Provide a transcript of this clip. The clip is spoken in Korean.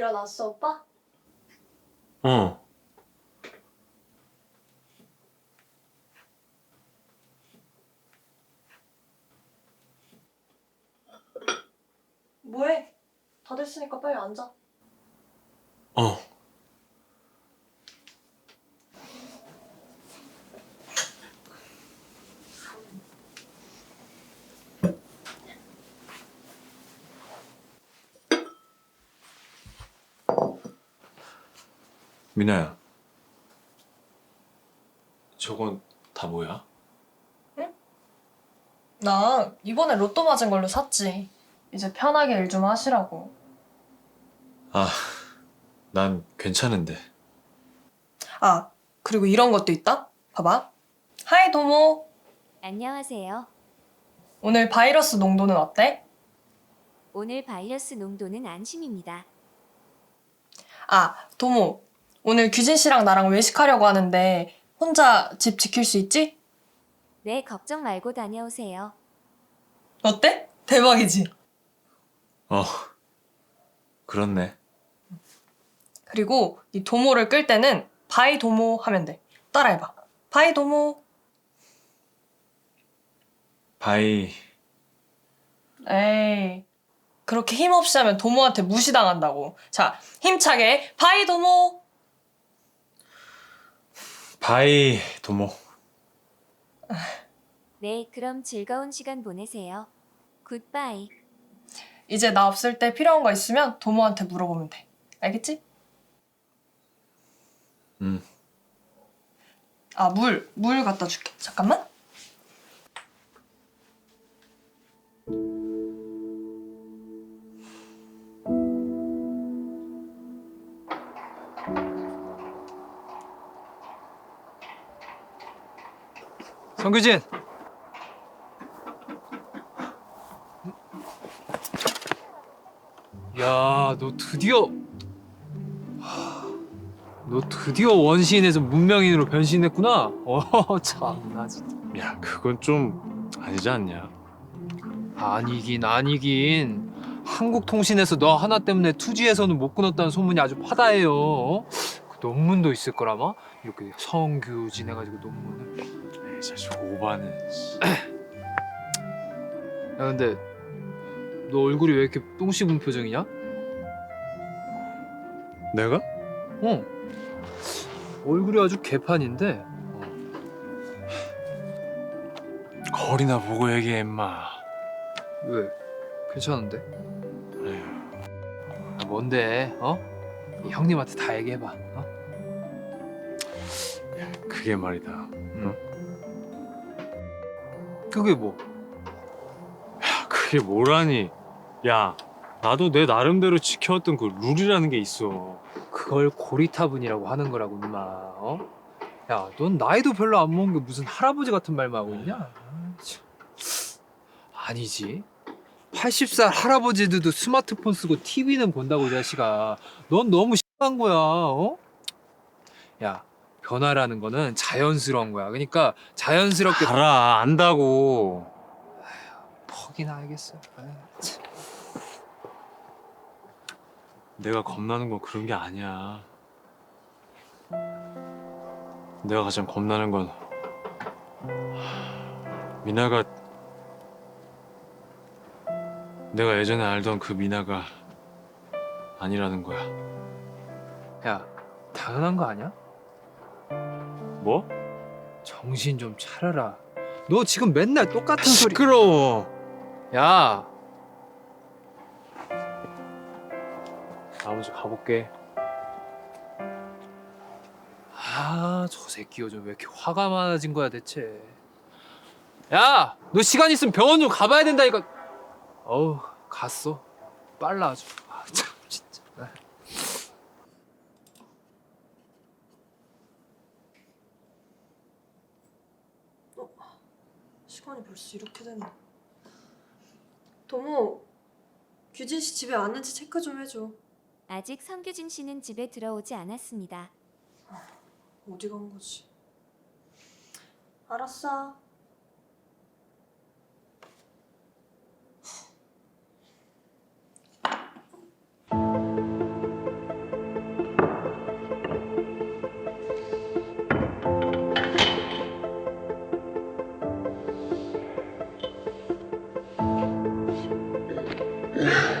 일어났어, 오빠? 어. 뭐해? 다 됐으니까 빨리 앉아. 어. 미나야. 저건 다 뭐야? 나 이번에 로또 맞은 걸로 샀지. 이제 편하게 일 좀 하시라고. 아, 난 괜찮은데. 아, 그리고 이런 것도 있다? 봐봐. 하이 도모. 안녕하세요. 오늘 바이러스 농도는 어때? 오늘 바이러스 농도는 안심입니다. 아, 도모. 오늘 규진 씨랑 나랑 외식하려고 하는데 혼자 집 지킬 수 있지? 네, 걱정 말고 다녀오세요. 어때? 대박이지? 어. 그렇네. 그리고 이 도모를 끌 때는 바이 도모 하면 돼. 따라해봐. 바이 도모. 바이. 에이. 그렇게 힘없이 하면 도모한테 무시당한다고. 자, 힘차게 바이 도모. 바이 도모. 네, 그럼 즐거운 시간 보내세요. 굿바이. 이제 나 없을 때 필요한 거 있으면 도모한테 물어보면 돼. 알겠지? 음. 아, 물. 물 갖다 줄게. 잠깐만. 성규진. 야, 너 드디어 하, 너 드디어 원시인에서 문명인으로 변신했구나. 어, 참나 진짜. 야, 그건 좀 아니지 않냐? 아니긴 아니긴. 한국통신에서 너 하나 때문에 투지에서는 못 끊었다는 소문이 아주 파다해요. 어? 그 논문도 있을 거라마. 이렇게 성규진 해가지고 논문을. 에이, 진짜 오바는. 야 근데 너 얼굴이 왜 이렇게 똥 씹은 표정이냐? 내가? 어. 얼굴이 아주 개판인데. 거리나 보고 얘기해, 임마. 왜? 괜찮은데? 에휴. 아, 뭔데? 어? 이 형님한테 다 얘기해봐. 어? 그게 말이다. 그게 뭐? 야, 그게 뭐라니? 야, 나도 내 나름대로 지켜왔던 그 룰이라는 게 있어. 그걸 고리타분이라고 하는 거라고 임마. 어? 야, 넌 나이도 별로 안 먹은 게 무슨 할아버지 같은 말만 하고 있냐? 아, 참. 아니지. 80살 할아버지들도 스마트폰 쓰고 TV는 본다고 이 자식아. 넌 너무 심한 거야. 어? 야, 변화라는 거는 자연스러운 거야. 그러니까 자연스럽게 알아, 안다고. 퍽이나 알겠어. 참. 내가 겁나는 건 그런 게 아니야. 내가 가장 겁나는 건 하, 미나가 내가 예전에 알던 그 미나가 아니라는 거야. 야, 당연한 거 아니야? 뭐? 정신 좀 차려라. 너 지금 맨날 똑같은 소리. 시끄러워. 야, 나 먼저 가볼게. 아, 저 새끼 요즘 왜 이렇게 화가 많아진 거야 대체? 야, 너 시간 있으면 병원 좀 가봐야 된다니까. 어우, 갔어. 빨라 아주. 아, 참 진짜. 시간이 벌써 이렇게 됐네. 도모, 규진 씨 집에 왔는지 체크 좀 해줘. 아직 성규진 씨는 집에 들어오지 않았습니다. 어디 간 거지? 알았어. Yeah.